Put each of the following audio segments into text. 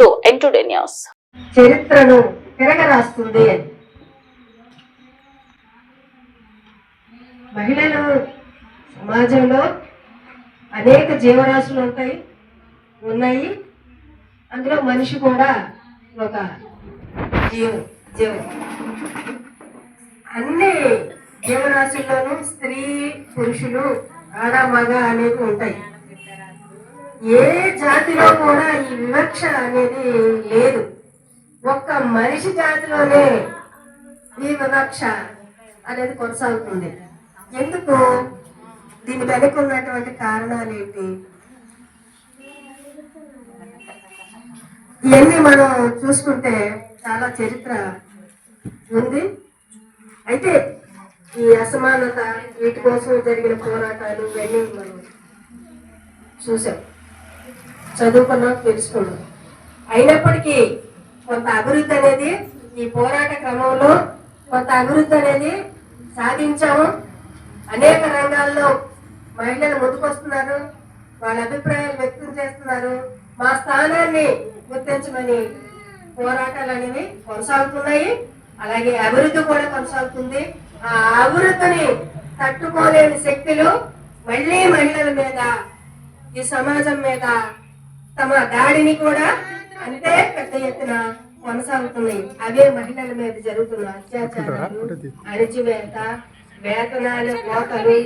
Welcome to N news చరిత్రను తిరగరాస్తుంది. అని మహిళలు సమాజంలో అనేక జీవరాశులు ఉంటాయి ఉన్నాయి. అందులో మనిషి కూడా ఒక జీవ జీవం. అన్ని జీవరాశుల్లోనూ స్త్రీ పురుషులు ఆడ మగ అనేవి ఉంటాయి. ఏ జాతిలో కూడా ఈ వివక్ష అనేది లేదు. ఒక్క మనిషి జాతిలోనే ఈ వివక్ష అనేది కొనసాగుతుంది. ఎందుకు? దీని వెనుక ఉన్నటువంటి కారణాలు ఏంటి? ఇవన్నీ మనం చూసుకుంటే చాలా చరిత్ర ఉంది. అయితే ఈ అసమానత వీటి కోసం జరిగిన పోరాటాలు ఇవన్నీ మనం చూసాం చదువుకున్నాం తెలుసుకున్నాం అయినప్పటికీ కొంత అభివృద్ధి అనేది ఈ పోరాట క్రమంలో కొంత అభివృద్ధి అనేది సాధించాము. అనేక రంగాల్లో మహిళలు ముందుకొస్తున్నారు. వాళ్ళ అభిప్రాయాలు వ్యక్తం చేస్తున్నారు. మా స్థానాన్ని గుర్తించమని పోరాటాలు అనేవి కొనసాగుతున్నాయి. అలాగే అభివృద్ధి కూడా కొనసాగుతుంది. ఆ అభివృద్ధిని తట్టుకోలేని శక్తులు మళ్ళీ మహిళల మీద ఈ సమాజం మీద తమ దాడిని కూడా అంతే పెద్ద ఎత్తున కొనసాగుతున్నాయి. అవే మహిళల మీద జరుగుతున్న అత్యాచారాలు అణిచివేత వేతనాలు కోతలు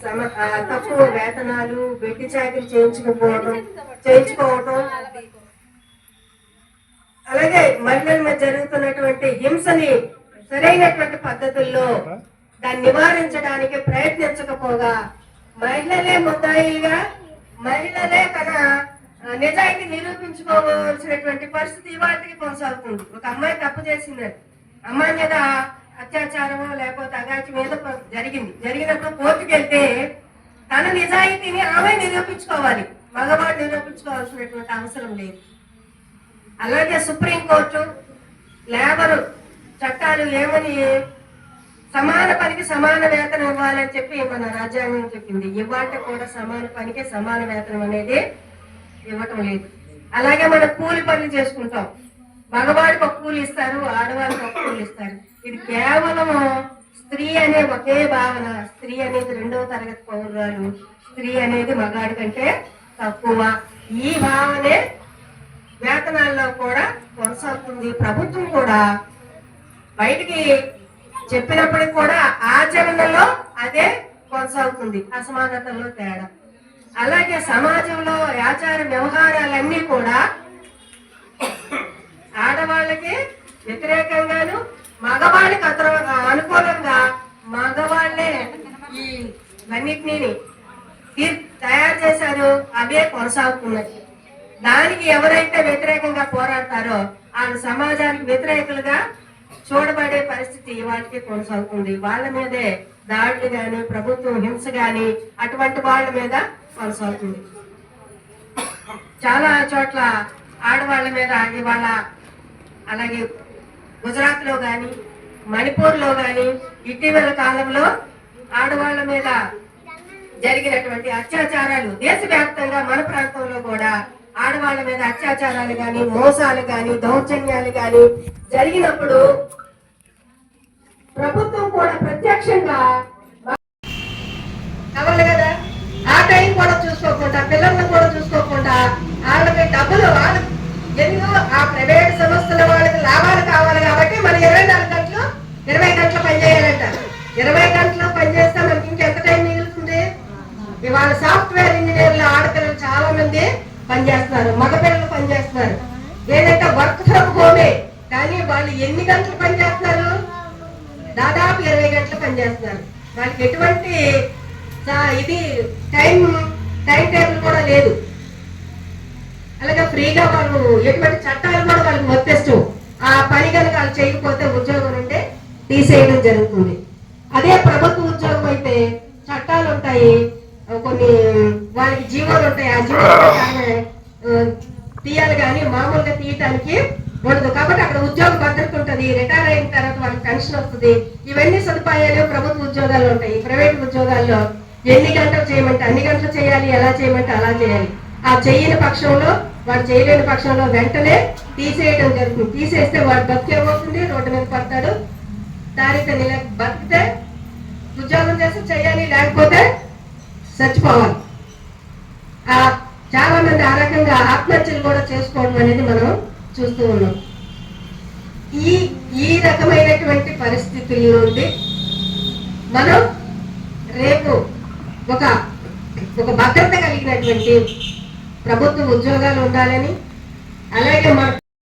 సమ తక్కువ వేతనాలు వెట్టి చాకరీ చేయించుకోవడం చేయించుకోవటం. అలాగే మహిళల మీద జరుగుతున్నటువంటి హింసని సరైనటువంటి పద్ధతుల్లో దాన్ని నివారించడానికి ప్రయత్నించకపోగా మహిళలే ముద్దాయిగా మహిళలే తన నిజాయితీ నిరూపించుకోవాల్సినటువంటి పరిస్థితి ఇవాటికి కొనసాగుతుంది. ఒక అమ్మాయి తప్పు చేసిందని అమ్మాయి మీద అత్యాచారమో లేకపోతే అగాచి మీద జరిగింది. జరిగినప్పుడు కోర్టుకు వెళ్తే తన నిజాయితీని ఆమె నిరూపించుకోవాలి. మగవాడు నిరూపించుకోవాల్సినటువంటి అవసరం లేదు. అలాగే సుప్రీంకోర్టు లేబరు చట్టాలు ఏమని సమాన పనికి సమాన వేతనం ఇవ్వాలని చెప్పి మన రాజ్యాంగం చెప్పింది. ఇవాళ కూడా సమాన పనికి సమాన వేతనం అనేది ఇవ్వటం లేదు. అలాగే మనం కూలి పనులు చేసుకుంటాం. మగవాడికి ఒక కూలి ఇస్తారు ఆడవాళ్ళకి ఒక కూలి ఇస్తారు. ఇది కేవలం స్త్రీ అనే ఒకే భావన. స్త్రీ అనేది రెండవ తరగతి పౌరురాలు. స్త్రీ అనేది మగాడి కంటే తక్కువ. ఈ భావనే వేతనాల్లో కూడా కొనసాగుతుంది. ప్రభుత్వం కూడా బయటికి చెప్పినప్పటికి కూడా ఆచరణలో అదే కొనసాగుతుంది. అసమానతల్లో తేడా. అలాగే సమాజంలో ఆచార వ్యవహారాలన్నీ కూడా ఆడవాళ్ళకి వ్యతిరేకంగాను మగవాళ్ళకి అతర అనుకూలంగా మగవాళ్ళే ఈ అన్నిటినీ తయారు చేశారు అవే కొనసాగుతున్నాయి. దానికి ఎవరైతే వ్యతిరేకంగా పోరాడతారో వాళ్ళు సమాజానికి వ్యతిరేకులుగా చూడబడే పరిస్థితి వాటికి కొనసాగుతుంది. వాళ్ళ మీదే దాడులు గాని ప్రభుత్వం హింస గాని అటువంటి వాళ్ళ మీద కొనసాగుతుంది. చాలా చోట్ల ఆడవాళ్ళ మీద ఇవాళ అలాగే గుజరాత్లో కానీ మణిపూర్లో కానీ ఇటీవల కాలంలో ఆడవాళ్ళ మీద జరిగినటువంటి అత్యాచారాలు దేశవ్యాప్తంగా మన ప్రాంతంలో కూడా ఆడవాళ్ళ మీద అత్యాచారాలు కానీ మోసాలు కానీ దౌర్జన్యాలు కానీ జరిగినప్పుడు ప్రభుత్వం కూడా ప్రత్యక్షంగా కావాలి కూడా చూసుకోకుండా పిల్లల్ని కూడా చూసుకోకుండా వాళ్ళకి డబ్బులు వాళ్ళ ఎన్నో ఆ ప్రైవేట్ సంస్థల వాళ్ళకి లాభాలు కావాలి కాబట్టి మనం ఇరవై నాలుగు గంటలు ఇరవై గంటలు పనిచేయాలంట ఇరవై గంటలు పనిచేస్తే మనకి ఇంకెంత టైం మిగులుతుంది? ఇవాళ సాఫ్ట్వేర్ ఇంజనీర్లు ఆడపిల్లలు చాలా మంది పనిచేస్తున్నారు మగపిల్లలు పనిచేస్తున్నారు ఏంటంటే వర్క్ ఫ్రమ్ హోమే కానీ వాళ్ళు ఎన్ని గంటలు పనిచేస్తున్నారు దాదాపు ఇరవై గంటలు పనిచేస్తున్నారు వాళ్ళకి ఎటువంటి ఇది టైం టైం టేబుల్ కూడా లేదు. అలాగే ఫ్రీగా వాళ్ళు ఎటువంటి చట్టాలు కూడా వాళ్ళకి వర్తిస్తూ ఆ పని కనుక వాళ్ళు చేయకపోతే ఉద్యోగం నుండి తీసేయడం జరుగుతుంది. అదే ప్రభుత్వ ఉద్యోగం అయితే చట్టాలు ఉంటాయి. కొన్ని వాళ్ళకి జీవోలు ఉంటాయి. ఆ జీవో ఆ, తీయాలి కానీ మామూలుగా తీయటానికి ఉండదు. కాబట్టి అక్కడ ఉద్యోగ భద్రత ఉంటుంది. రిటైర్ అయిన తర్వాత వాళ్ళకి పెన్షన్ వస్తుంది. ఇవన్నీ సదుపాయాలు ప్రభుత్వ ఉద్యోగాల్లో ఉంటాయి. ప్రైవేట్ ఉద్యోగాల్లో ఎన్ని గంటలు చేయమంటే అన్ని గంటలు చేయాలి ఎలా చేయమంటే అలా చేయాలి. ఆ చేయని పక్షంలో వాడు చేయలేని పక్షంలో వెంటనే తీసేయడం జరుగుతుంది. తీసేస్తే వాడు బతికేమవుతుంది రోడ్డు మీద పడతాడు. దారిత నిల బతికితే ఉద్యోగం చేసి చేయాలి లేకపోతే చచ్చిపోవాలి. ఆ చాలా మంది ఆ రకంగా ఆత్మహత్యలు కూడా చేసుకోవడం అనేది మనం చూస్తూ ఉన్నాం. ఈ ఈ రకమైనటువంటి పరిస్థితుల నుండి మనం రేపు ఒక ఒక భద్రత కలిగినటువంటి ప్రభుత్వ ఉద్యోగాలు ఉండాలని అలాగే మన